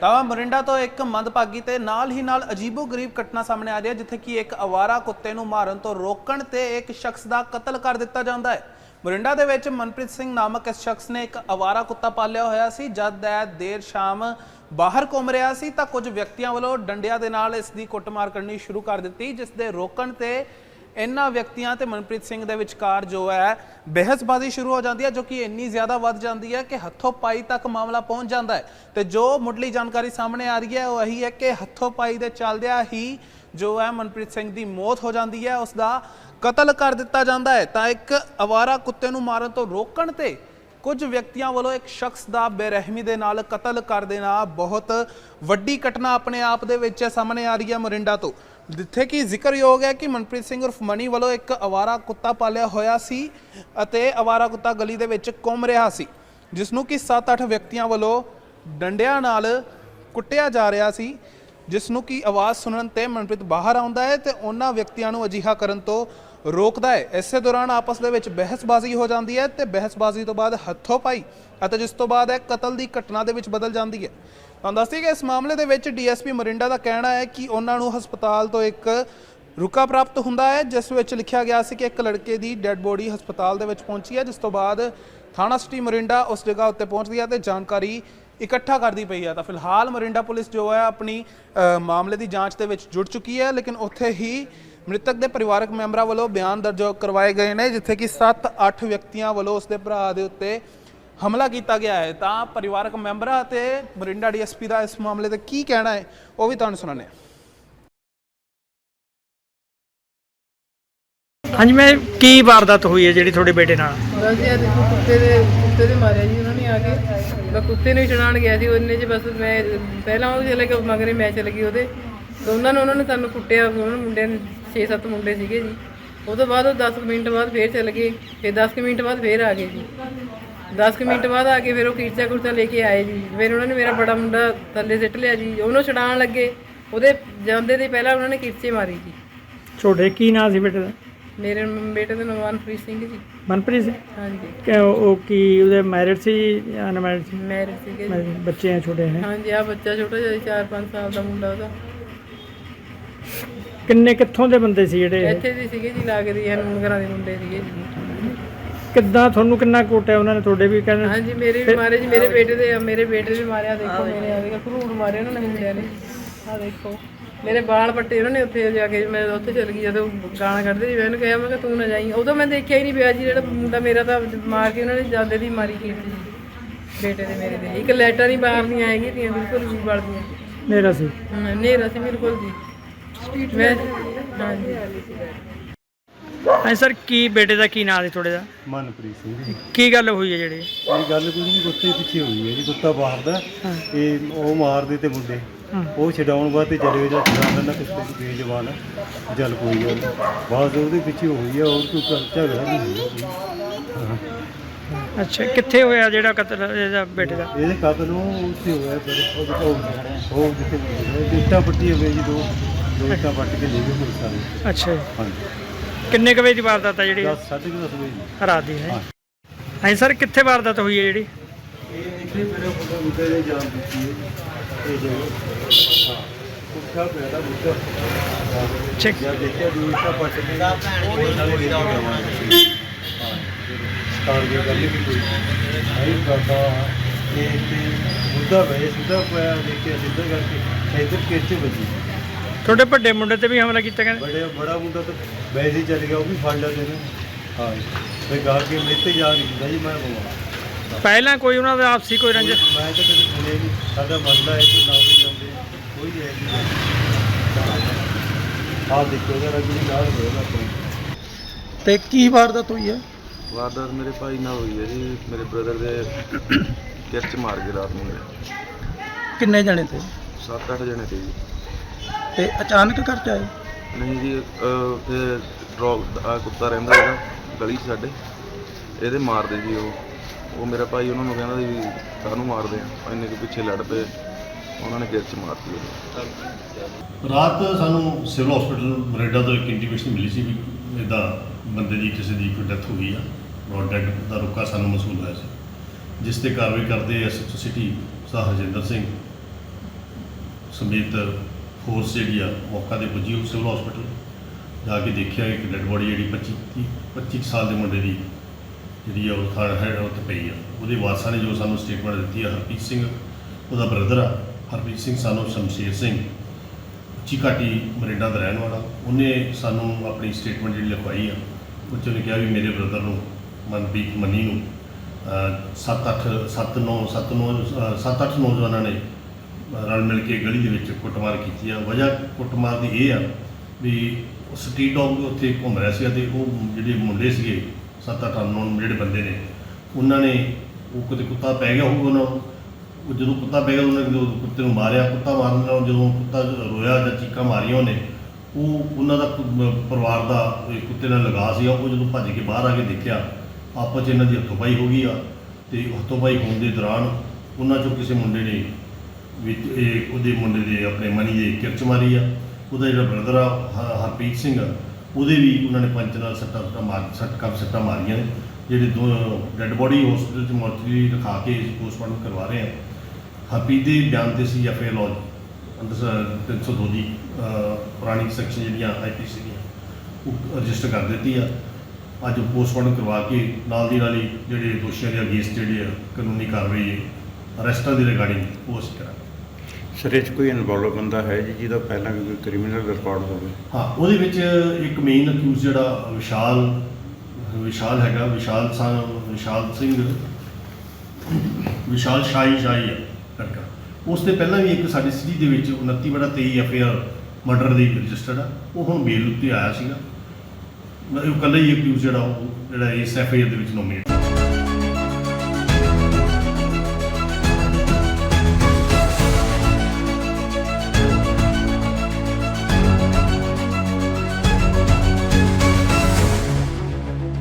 ਤਾਂ ਮਰਿੰਡਾ ਤੋਂ ਇੱਕ ਮੰਦਭਾਗੀ ਤੇ ਨਾਲ ਹੀ ਨਾਲ ਅਜੀਬੋ-ਗਰੀਬ ਘਟਨਾ ਸਾਹਮਣੇ ਆ ਰਹੀ ਹੈ, ਜਿੱਥੇ ਕਿ ਇੱਕ ਅਵਾਰਾ ਕੁੱਤੇ ਨੂੰ ਮਾਰਨ ਤੋਂ ਰੋਕਣ ਤੇ ਇੱਕ ਸ਼ਖਸ ਦਾ ਕਤਲ ਕਰ ਦਿੱਤਾ ਜਾਂਦਾ ਹੈ। ਮਰਿੰਡਾ ਦੇ ਵਿੱਚ ਮਨਪ੍ਰੀਤ ਸਿੰਘ ਨਾਮਕ ਇਸ ਸ਼ਖਸ ਨੇ ਇੱਕ ਅਵਾਰਾ ਕੁੱਤਾ ਪਾਲਿਆ ਹੋਇਆ ਸੀ, ਜਦ ਇਹ ਦੇਰ ਸ਼ਾਮ ਬਾਹਰ ਘੁੰਮ ਰਿਹਾ ਸੀ ਤਾਂ ਕੁਝ ਵਿਅਕਤੀਆਂ ਵੱਲੋਂ ਡੰਡਿਆਂ ਦੇ ਨਾਲ ਇਸ ਦੀ ਕੁੱਟਮਾਰ ਕਰਨੀ ਸ਼ੁਰੂ ਕਰ ਦਿੱਤੀ, ਜਿਸ ਦੇ ਰੋਕਣ ਤੇ ਇਹਨਾਂ ਵਿਅਕਤੀਆਂ ਤੇ ਮਨਪ੍ਰੀਤ ਸਿੰਘ ਦੇ ਵਿਚਕਾਰ ਜੋ ਹੈ, ਬਹਿਸਬਾਜ਼ੀ ਸ਼ੁਰੂ ਹੋ ਜਾਂਦੀ ਹੈ, ਜੋ ਕਿ ਇੰਨੀ ਜ਼ਿਆਦਾ ਵੱਧ ਜਾਂਦੀ ਹੈ ਕਿ ਹੱਥੋਂ ਪਾਈ ਤੱਕ ਮਾਮਲਾ ਪਹੁੰਚ ਜਾਂਦਾ ਹੈ। ਤੇ ਜੋ ਮੁੱਢਲੀ ਜਾਣਕਾਰੀ ਸਾਹਮਣੇ ਆ ਰਹੀ ਹੈ, ਉਹ ਇਹੀ ਹੈ ਕਿ ਹੱਥੋਂ ਪਾਈ ਦੇ ਚੱਲਦਿਆਂ ਹੀ ਜੋ ਹੈ ਮਨਪ੍ਰੀਤ ਸਿੰਘ ਦੀ ਮੌਤ ਹੋ ਜਾਂਦੀ ਹੈ, ਉਸ ਦਾ ਕਤਲ ਕਰ ਦਿੱਤਾ ਜਾਂਦਾ ਹੈ। ਤਾਂ ਇੱਕ ਅਵਾਰਾ ਕੁੱਤੇ ਨੂੰ ਮਾਰਨ ਤੋਂ ਰੋਕਣ ਤੇ ਕੁਝ ਵਿਅਕਤੀਆਂ ਵੱਲੋਂ ਇੱਕ ਸ਼ਖਸ ਦਾ ਬੇਰਹਿਮੀ ਦੇ ਨਾਲ ਕਤਲ ਕਰ ਦੇਣਾ ਬਹੁਤ ਵੱਡੀ ਘਟਨਾ ਆਪਣੇ ਆਪ ਦੇ ਵਿੱਚ ਸਾਹਮਣੇ ਆ ਰਹੀ ਹੈ ਮੋਰਿੰਡਾ ਤੋਂ। ਜਿੱਥੇ ਕਿ ਜ਼ਿਕਰਯੋਗ ਹੈ ਕਿ ਮਨਪ੍ਰੀਤ ਸਿੰਘ ਉਰਫ ਮਣੀ ਵੱਲੋਂ ਇੱਕ ਅਵਾਰਾ ਕੁੱਤਾ ਪਾਲਿਆ ਹੋਇਆ ਸੀ ਅਤੇ ਅਵਾਰਾ ਕੁੱਤਾ ਗਲੀ ਦੇ ਵਿੱਚ ਘੁੰਮ ਰਿਹਾ ਸੀ, ਜਿਸ ਨੂੰ ਕਿ 7-8 ਵਿਅਕਤੀਆਂ ਵੱਲੋਂ ਡੰਡਿਆਂ ਨਾਲ ਕੁੱਟਿਆ ਜਾ ਰਿਹਾ ਸੀ, ਜਿਸ ਨੂੰ ਕਿ ਆਵਾਜ਼ ਸੁਣਨ ਤੇ ਮਨਪ੍ਰੀਤ ਬਾਹਰ ਆਉਂਦਾ ਹੈ ਤੇ ਉਹਨਾਂ ਵਿਅਕਤੀਆਂ ਨੂੰ ਅਜਿਹਾ ਕਰਨ ਤੋਂ ਰੋਕਦਾ ਹੈ। ਇਸੇ ਦੌਰਾਨ ਆਪਸ ਦੇ ਵਿੱਚ ਬਹਿਸਬਾਜ਼ੀ ਹੋ ਜਾਂਦੀ ਹੈ ਤੇ ਬਹਿਸਬਾਜ਼ੀ ਤੋਂ ਬਾਅਦ ਹੱਥੋਂ ਪਾਈ ਅਤੇ ਜਿਸ ਤੋਂ ਬਾਅਦ ਇਹ ਕਤਲ ਦੀ ਘਟਨਾ ਦੇ ਵਿੱਚ ਬਦਲ ਜਾਂਦੀ ਹੈ। ਤੁਹਾਨੂੰ ਦੱਸਦੀ ਕਿ ਇਸ ਮਾਮਲੇ ਦੇ ਵਿੱਚ ਡੀਐਸਪੀ ਮਰਿੰਡਾ ਦਾ ਕਹਿਣਾ ਹੈ ਕਿ ਉਹਨਾਂ ਨੂੰ ਹਸਪਤਾਲ ਤੋਂ ਇੱਕ ਰੁਕਾ ਪ੍ਰਾਪਤ ਹੁੰਦਾ ਹੈ, ਜਿਸ ਵਿੱਚ ਲਿਖਿਆ ਗਿਆ ਸੀ ਕਿ ਇੱਕ ਲੜਕੇ ਦੀ ਡੈੱਡ ਬੋਡੀ ਹਸਪਤਾਲ ਦੇ ਵਿੱਚ ਪਹੁੰਚੀ ਹੈ, ਜਿਸ ਤੋਂ ਬਾਅਦ ਥਾਣਾ ਸਿਟੀ ਮਰਿੰਡਾ ਉਸ ਜਗ੍ਹਾ ਉੱਤੇ ਪਹੁੰਚਦੀ ਹੈ ਤੇ ਜਾਣਕਾਰੀ ਇਕੱਠਾ ਕਰਦੀ ਪਈ ਹੈ। ਤਾਂ ਫਿਲਹਾਲ ਮਰਿੰਡਾ ਪੁਲਿਸ ਜੋ ਹੈ ਆਪਣੀ ਮਾਮਲੇ ਦੀ ਜਾਂਚ ਦੇ ਵਿੱਚ ਜੁੜ ਚੁੱਕੀ ਹੈ, ਲੇਕਿਨ ਉੱਥੇ ਹੀ ਮ੍ਰਿਤਕ ਦੇ ਪਰਿਵਾਰਕ ਮੈਂਬਰਾਂ ਵੱਲੋਂ ਬਿਆਨ ਦਰਜ ਕਰਵਾਏ ਗਏ ਨੇ, ਜਿੱਥੇ ਕਿ 7-8 ਵਿਅਕਤੀਆਂ ਵੱਲੋਂ ਉਸ ਦੇ ਭਰਾ ਦੇ ਉੱਤੇ ਹਮਲਾ ਕੀਤਾ ਗਿਆ ਹੈ ਤਾਂ ਪਰਿਵਾਰਕ ਮੈਂਬਰਾਂ ਅਤੇ ਮਰਿੰਡਾ ਡੀਐਸਪੀ ਦਾ ਇਸ ਮਾਮਲੇ ਤੇ ਕੀ ਕਹਿਣਾ ਹੈ ਉਹ ਵੀ ਤੁਹਾਨੂੰ ਸੁਣਾਉਂਦੇ ਹਾਂ। ਹਾਂਜੀ ਮੈਂ ਕੀ ਵਾਰਦਾਤ ਹੋਈ ਹੈ ਜਿਹੜੀ ਤੁਹਾਡੇ ਬੇਟੇ ਨਾਲ? ਬਸ ਜੀ ਅੱਜ ਕੁੱਤੇ ਦੇ ਕੁੱਤੇ ਦੇ ਮਾਰਿਆ ਜੀ ਉਹਨਾਂ ਨੇ ਆ ਕੇ। ਮੈਂ ਕੁੱਤੇ ਨੂੰ ਛਡਾਣ ਗਿਆ ਸੀ ਉਹਨੇ ਚ ਬਸ ਮੈਂ ਪਹਿਲਾਂ ਉਹ ਚਲੇ ਗਿਆ ਮਗਰੇ ਮੈਂ ਚਲ ਗਈ ਉਹਦੇ। ਦੋਨਾਂ ਨੂੰ ਉਹਨਾਂ ਨੇ ਸਾਨੂੰ ਕੁੱਟਿਆ ਉਹਨਾਂ ਮੁੰਡਿਆਂ ਨੇ 6-7 ਮੁੰਡੇ ਸੀਗੇ ਜੀ। ਉਹ ਤੋਂ ਬਾਅਦ ਉਹ 10 ਕੁ ਮਿੰਟ ਬਾਅਦ ਫੇਰ ਚਲ ਗਏ ਫਿਰ 10 ਕੁ ਮਿੰਟ ਬਾਅਦ ਫੇਰ ਆ ਗਏ ਜੀ। 10 ਕੁ ਮਿੰਟ ਬਾਅਦ ਆ ਕੇ ਫਿਰ ਉਹ ਕੀਰਚਾ ਕੁਰਚਾ ਲੈ ਕੇ ਆਏ ਜੀ। ਫਿਰ ਉਹਨਾਂ ਨੇ ਮੇਰਾ ਬੜਾ ਮੁੰਡਾ ਥੱਲੇ ਸਿੱਟ ਲਿਆ ਜੀ। ਉਹਨੂੰ ਛਡਾਣ ਲੱਗੇ। ਉਹਦੇ ਜਾਂਦੇ ਦੇ ਪਹਿਲਾਂ ਉਹਨਾਂ ਨੇ ਕੀਰਚੇ ਮਾਰੀ ਜੀ। ਤੁਹਾਡੇ ਕੀ ਨਾਂ ਸੀ ਬੇਟੇ ਦਾ? ਮੇਰੇ ਬੇਟੇ ਦਾ ਨਾਮ ਮਨਪ੍ਰੀਤ ਸਿੰਘ ਜੀ। ਮਨਪ੍ਰੀਤ ਸਿੰਘ? ਹਾਂਜੀ। ਕਿ ਉਹ ਕੀ ਉਹਦੇ ਮੈਰਿਡ ਸੀ ਜਾਂ ਅਨਮੈਰਿਡ ਸੀ? ਮੈਰਿਡ ਸੀਗੇ ਜੀ। ਬੱਚੇ ਆ ਛੋਟੇ ਹੈ। ਹਾਂਜੀ ਆ ਬੱਚਾ ਛੋਟਾ ਜਿਹਾ 4-5 ਸਾਲ ਦਾ ਮੁੰਡਾ ਉਹਦਾ। ਕਿੰਨੇ ਕਿੱਥੋਂ ਦੇ ਬੰਦੇ ਸੀ ਜਿਹੜੇ ਇਹ? ਇੱਥੇ ਦੀ ਸੀਗੇ ਜੀ ਲੱਗਦੀ ਹਨੂਨ ਘਰਾਂ ਦੇ ਮੁੰਡੇ ਸੀਗੇ ਜੀ। ਕਿੱਦਾਂ ਤੁਹਾਨੂੰ ਕਿੰਨਾ ਕੋਟਿਆ ਉਹਨਾਂ ਨੇ ਤੁਹਾਡੇ ਵੀ ਕਹਿੰਦੇ? ਹਾਂਜੀ ਮੇਰੇ ਵੀ ਮਾਰੇ ਜੀ ਮੇਰੇ ਬੇਟੇ ਦੇ ਆ, ਮੇਰੇ ਬੇਟੇ ਦੇ ਵੀ ਮਾਰਿਆ ਦੇਖੋ ਮੇਰੇ ਆ ਦੇਖੋ ਫਰੂਟ ਮਾਰੇ ਉਹਨਾਂ ਨੇ ਮੁੰਡਿਆਂ ਨੇ। ਆ ਦੇਖੋ ਮੇਰੇ ਬਾਲ ਪੱਟੇ ਉਹਨਾਂ ਨੇ ਉੱਥੇ ਜਾ ਕੇ ਮੈਂ ਉੱਥੇ ਚਲ ਗਈ ਜਦੋਂ ਗਾਣਾ ਕੱਢਦੇ ਸੀ ਮੈਂ ਉਹਨੂੰ ਕਿਹਾ ਮੈਂ ਕਿ ਤੂੰ ਨਾ ਜਾਈਂ। ਉਦੋਂ ਮੈਂ ਦੇਖਿਆ ਹੀ ਨਹੀਂ ਪਿਆ ਜੀ ਜਿਹੜਾ ਮੁੰਡਾ ਮੇਰਾ ਤਾਂ ਮਾਰ ਕੇ ਉਹਨਾਂ ਨੇ ਜਾਂਦੇ ਦੀ ਮਾਰੀ ਕੀਤੀ ਜੀ ਬੇਟੇ ਦੇ ਮੇਰੇ ਦੇ। ਇੱਕ ਲੈਟਾਂ ਨਹੀਂ ਬਾਹਰ ਨਹੀਂ ਆਏਗੀ ਤੀਆਂ ਬਿਲਕੁਲ ਵੀ ਬਲਦੀਆਂ ਮੇਰਾ ਸੀ। ਹਨੇਰਾ ਸੀ ਬਿਲਕੁਲ ਜੀ। ਮੈਂ ਹਾਂਜੀ। ਹਾਂ ਸਰ ਕੀ ਬੇਟੇ ਦਾ ਕੀ ਨਾਂ ਸੀ ਤੁਹਾਡੇ ਦਾ? ਮਨਪ੍ਰੀਤ ਸਿੰਘ ਜੀ। ਕੀ ਗੱਲ ਹੋਈ ਹੈ ਜਿਹੜੀ? ਇਹ ਗੱਲ ਕੁਝ ਨਹੀਂ ਕੁੱਤੇ ਪਿੱਛੇ ਹੋਈ ਹੈ ਜੀ ਕੁੱਤਾ ਬਾਹਰ ਦਾ ਇਹ ਉਹ ਮਾਰਦੇ ਤੇ ਮੁੰਡੇ। ਉਹ ਛਡਾਉਣ ਵਾਸਤੇ ਚਲੇ ਜਾ ਛਡਾ ਲੈਂਦਾ ਕੁੱਤੇ ਦੀ ਬੇਜਵਾਨ ਜਲ ਕੋਈ ਗੱਲ ਨੀ। ਬਾਅਦ ਉਹਦੇ ਪਿੱਛੇ ਹੋਈ ਹੈ ਹੋਰ ਕੋਈ ਕਰ ਝਗੜਾ ਨਹੀਂ ਹੋਇਆ। ਅੱਛਾ ਕਿੱਥੇ ਹੋਇਆ ਜਿਹੜਾ ਕਤਲ ਇਹਦਾ ਬੇਟੇ ਦਾ? ਇਹਦੇ ਕਤਲ ਨੂੰ ਉੱਥੇ ਹੋਇਆ ਫਿਰ ਉਹ ਉਹ ਉਹ ਜਿੱਥੇ ਇੱਟਾਂ ਪੱਟੀ ਹੋਵੇ ਜੀ ਦੋ ਦੋ ਇੱਟਾਂ ਪੱਟ ਕੇ ਲੈ ਗਏ ਪੁਲਿਸ ਵਾਲੇ। ਅੱਛਾ ਜੀ। ਹਾਂਜੀ। ਕਿੰਨੇ ਕੁ ਵਜੇ ਦੀ ਵਾਰਦਾਤ ਹੈ ਜਿਹੜੀ? 10 ਸਾਢੇ ਕੁ ਦਸ ਵਜੇ ਜੀ। ਰਾਤ ਦੀ ਹੈ ਹਾਂ। ਸਰ ਕਿੱਥੇ ਵਾਰਦਾਤ ਹੋਈ ਹੈ ਜਿਹੜੀ? ਇਹ ਇੱਥੇ ਮੇਰੇ ਬੁੱਢੇ ਬੁੱਢੇ ਨੇ ਜਾਨ ਦਿੱਤੀ ਹੈ ਇਹ ਜੋ ਹਾਂ ਕੁੱਤਾ ਪੈਦਾ ਬੁੱਢਾ ਠੀਕ। ਜਦ ਦੇਖਿਆ ਦੂਰ ਤਾਂ ਪੱਟ ਕੇ ਉਹ ਨਾਲੇ ਲੈ ਕੇ ਜਾਵਾਂਗੇ ਹਾਂ ਸਟਾਰ ਦੀ ਗੱਲ ਵੀ ਕੋਈ। ਨਹੀਂ ਕਰਦਾ ਇਹ ਤੇ ਬੁੱਢਾ ਵੇ ਸਿੱਧਾ ਪਿਆ ਦੇਖਿਆ ਸਿੱਧਾ ਕਰਕੇ ਇੱਧਰ ਕਿੱਥੇ ਵੱਜੀ। ਤੁਹਾਡੇ ਵੱਡੇ ਮੁੰਡੇ ਤੇ ਵੀ ਹਮਲਾ ਕੀਤਾ ਕਹਿੰਦੇ? ਬੜੇ ਬੜਾ ਮੁੰਡਾ ਤਾਂ ਵੈਸੇ ਹੀ ਚੱਲ ਗਿਆ ਉਹ ਵੀ ਫੜ ਲਿਆ ਤੈਨੂੰ ਹਾਂ ਤੇ ਗਾ ਕੇ ਮੇਤੇ ਜਾ ਨਹੀਂ ਹੁੰਦਾ ਜੀ ਮੈਂ ਬਵਾ ਪਹਿਲਾਂ ਕੋਈ ਉਹਨਾਂ ਦਾ ਆਪਸੀ ਕੋਈ ਰੰਜਿਸ਼? ਮੈਂ ਤਾਂ ਕਦੇ ਸੁਣਿਆ ਹੀ ਨਹੀਂ। ਸਾਡਾ ਮਸਲਾ ਹੈ ਕਿ ਨਾ ਵੀ ਜਾਂਦੇ ਕੋਈ ਹੈ ਨਹੀਂ। ਆਹ ਦੇਖੋ ਰੰਗ ਨਹੀਂ ਗਾਲ ਹੋਇਆ ਆਪਣਾ। ਤੇ ਕੀ ਵਾਰਦਾਤ ਹੋਈ ਹੈ? ਵਾਰਦਾਤ ਮੇਰੇ ਭਾਈ ਨਾਲ ਹੋਈ ਹੈ ਜੀ। ਮੇਰੇ ਬ੍ਰਦਰ ਦੇ ਕਿਰਚ ਮਾਰ ਕੇ ਰਾਤ ਨੂੰ ਮੇਰੇ। ਕਿੰਨੇ ਜਣੇ ਤੇ? ਸੱਤ ਅੱਠ ਜਣੇ ਤੇ ਜੀ। ਤੇ ਅਚਾਨਕ ਘਰ ਚ ਆਏ? ਨਹੀਂ ਜੀ ਅਹ, ਇਹ ਡੌਗ ਆ ਕੁੱਤਾ ਰਹਿੰਦਾ ਇਹਦਾ ਗਲੀ 'ਚ ਸਾਡੇ। ਇਹਦੇ ਮਾਰਦੇ ਜੀ ਉਹ। ਉਹ ਮੇਰਾ ਭਾਈ ਉਹਨਾਂ ਨੂੰ ਕਹਿੰਦਾ ਸੀ ਵੀ ਕਾਹਨੂੰ ਮਾਰਦੇ ਆ? ਇੰਨੇ ਕੁ ਪਿੱਛੇ ਲੜ ਪਏ ਉਹਨਾਂ ਨੇ ਕਿਰਚ ਮਾਰਤੀ ਉਹਨੂੰ। ਰਾਤ ਸਾਨੂੰ ਸਿਵਲ ਹਸਪੀਟਲ ਮਰੇਡਾ ਤੋਂ ਇੱਕ ਇੰਟੀਮੇਸ਼ਨ ਮਿਲੀ ਸੀ ਵੀ ਇਦਾਂ ਬੰਦੇ ਦੀ ਕਿਸੇ ਦੀ ਕੋਈ ਡੈਥ ਹੋ ਗਈ ਆ। ਬ੍ਰੌਡ ਡੈਡ ਦਾ ਰੁਕਾ ਸਾਨੂੰ ਮਸੂਲ ਹੋਇਆ ਸੀ। ਜਿਸ ਤੇ ਕਾਰਵਾਈ ਕਰਦੇ ਐਸਐਚਓ ਸਿਟੀ ਸਾਹ ਹਰਜਿੰਦਰ ਸਿੰਘ ਸਮੇਤ ਫੋਰਸ ਜਿਹੜੀ ਆ, ਮੌਕਾ ਤੇ ਪੁੱਜੀ ਉਹ ਸਿਵਲ ਹਸਪੀਟਲ ਜਾ ਕੇ ਦੇਖਿਆ ਇੱਕ ਡੈਡ ਬੋਡੀ ਜਿਹੜੀ 25 ਤੀਹ- 25 ਕੁ ਸਾਲ ਦੇ ਮੁੰਡੇ ਦੀ ਜਿਹੜੀ ਆ, ਉਹ ਥਾਂ ਹੈ ਉੱਤੇ ਪਈ ਆ। ਉਹਦੇ ਵਾਰਸਾਂ ਨੇ ਜੋ ਸਾਨੂੰ ਸਟੇਟਮੈਂਟ ਦਿੱਤੀ ਆ, ਹਰਪ੍ਰੀਤ ਸਿੰਘ, ਉਹਦਾ ਬ੍ਰਦਰ ਆ, ਹਰਪ੍ਰੀਤ ਸਿੰਘ, ਸਾਨੂੰ ਸ਼ਮਸ਼ੇਰ ਸਿੰਘ ਚੀਕਾਟੀ ਮਰਿੰਡਾ ਦਾ ਰਹਿਣ ਵਾਲਾ, ਉਹਨੇ ਸਾਨੂੰ ਆਪਣੀ ਸਟੇਟਮੈਂਟ ਜਿਹੜੀ ਲਿਖਵਾਈ ਆ, ਉਹ 'ਚ ਉਹਨੇ ਕਿਹਾ ਵੀ ਮੇਰੇ ਬ੍ਰਦਰ ਨੂੰ, ਮਨਪ੍ਰੀਤ ਮਨੀ ਨੂੰ 7-8 7-9 7-9 7-8 ਨੌਜਵਾਨਾਂ ਨੇ ਰਲ ਮਿਲ ਕੇ ਗਲੀ ਦੇ ਵਿੱਚ ਕੁੱਟਮਾਰ ਕੀਤੀ ਆ। ਵਜ੍ਹਾ ਕੁੱਟਮਾਰ ਦੀ ਇਹ ਆ ਵੀ ਸਟਰੀਟ ਡੌਗ ਉੱਥੇ ਘੁੰਮ ਰਿਹਾ ਸੀਗਾ ਤੇ ਉਹ ਜਿਹੜੇ ਮੁੰਡੇ ਸੀਗੇ 7-8 ਨੌਨ ਜਿਹੜੇ ਬੰਦੇ ਨੇ, ਉਹਨਾਂ ਨੇ ਉਹ ਕਿਤੇ ਕੁੱਤਾ ਪੈ ਗਿਆ ਹੋਊਗਾ ਉਹਨਾਂ ਨੂੰ। ਉਹ ਜਦੋਂ ਕੁੱਤਾ ਪੈ ਗਿਆ ਉਹਨੇ ਜਦੋਂ ਕੁੱਤੇ ਨੂੰ ਮਾਰਿਆ, ਕੁੱਤਾ ਮਾਰਨ ਨਾਲ ਜਦੋਂ ਕੁੱਤਾ ਰੋਇਆ ਜਾਂ ਚੀਕਾਂ ਮਾਰੀਆਂ ਉਹਨੇ, ਉਹ ਉਹਨਾਂ ਦਾ ਪਰਿਵਾਰ ਦਾ ਕੁੱਤੇ ਨਾਲ ਲਗਾ ਸੀਗਾ। ਉਹ ਜਦੋਂ ਭੱਜ ਕੇ ਬਾਹਰ ਆ ਕੇ ਦੇਖਿਆ, ਆਪਸ 'ਚ ਇਹਨਾਂ ਦੀ ਹੱਥੋਂ-ਪਾਈ ਹੋ ਗਈ ਆ ਤੇ ਹੱਥੋਂ-ਪਾਈ ਹੋਣ ਦੇ ਦੌਰਾਨ ਉਹਨਾਂ ਚੋਂ ਕਿਸੇ ਮੁੰਡੇ ਨੇ ਵਿੱਚ ਇਹ ਉਹਦੇ ਮੁੰਡੇ ਦੇ ਆਪਣੇ ਮਨੀ ਦੇ ਕਿਰਚ ਮਾਰੀ ਆ। ਉਹਦਾ ਜਿਹੜਾ ਬ੍ਰਦਰ ਆ ਹ- ਹਰਪ੍ਰੀਤ ਸਿੰਘ ਆ, ਉਹਦੇ ਵੀ ਉਹਨਾਂ ਨੇ ਪੰਜ ਨਾਲ ਸੱਟਾਂ ਸੁੱਟਾਂ ਮਾਰ ਸੱਟ ਕੰਮ ਸੱਟਾਂ ਮਾਰੀਆਂ ਨੇ। ਜਿਹੜੇ ਦੋ ਡੈੱਡ ਬੋਡੀ ਹਸਪੀਟਲ 'ਚ ਮੋਰਚਰੀ ਰਖਾ ਕੇ ਪੋਸਟਮਾਰਟਮ ਕਰਵਾ ਰਹੇ ਆ। ਹਰਪ੍ਰੀਤ ਦੇ ਬਿਆਨ ਤੇ ਸੀ ਐਫ ਆਈ ਲੌਜ ਅੰਦਰ 302 ਦੀ ਅਹ, ਪੁਰਾਣੀ ਸੈਕਸ਼ਨ ਜਿਹੜੀਆਂ ਆਈਪੀਸੀ ਦੀਆਂ ਉਹ ਰਜਿਸਟਰ ਕਰ ਦਿੱਤੀ ਆ। ਅੱਜ ਪੋਸਟਮਾਰਟਮ ਕਰਵਾ ਕੇ ਨਾਲ ਦੀ ਨਾਲ ਹੀ ਜਿਹੜੇ ਦੋਸ਼ੀਆਂ ਦੇ ਅਗੇਂਸਟ ਜਿਹੜੇ ਆ ਕਾਨੂੰਨੀ ਕਾਰਵਾਈ ਅਰੈਸਟਾਂ ਦੇ ਰਿਗਾਰਡਿੰਗ ਉਹ ਅਸੀਂ ਕਰਾਂਗੇ। ਸਰ 'ਚ ਕੋਈ ਇਨਵੋਲਵ ਬੰਦਾ ਹੈ ਜੀ ਜਿਹਦਾ ਪਹਿਲਾਂ ਵੀ ਕੋਈ ਕ੍ਰਿਮੀਨਲ ਰਿਕਾਰਡ ਹੋਵੇ? ਹਾਂ, ਉਹਦੇ ਵਿੱਚ ਇੱਕ ਮੇਨ ਅਕਿਊਜ਼ ਜਿਹੜਾ ਵਿਸ਼ਾਲ ਵਿਸ਼ਾਲ ਹੈਗਾ, ਵਿਸ਼ਾਲ ਸਾਨ ਵਿਸ਼ਾਲ ਸਿੰਘ, ਵਿਸ਼ਾਲ ਸ਼ਾਹੀ ਸ਼ਾਹੀ ਹੈ ਲੜਕਾ। ਉਸ ਤੇ ਪਹਿਲਾਂ ਵੀ ਇੱਕ ਸਾਡੀ ਸਿਟੀ ਦੇ ਵਿੱਚ 29 ਬੜਾ 23 ਐਫ ਆਰ ਮਰਡਰ ਦੀ ਰਜਿਸਟਰਡ ਆ। ਉਹ ਹੁਣ ਬੇਲ ਉੱਤੇ ਆਇਆ ਸੀਗਾ। ਉਹ ਇਕੱਲਾ ਹੀ ਅਕਿਊਜ਼ ਜਿਹੜਾ ਉਹ, ਜਿਹੜਾ ਇਸ ਐਫ ਆਈ ਆਰ ਦੇ ਵਿੱਚ ਨੋਮੀਨੇਟ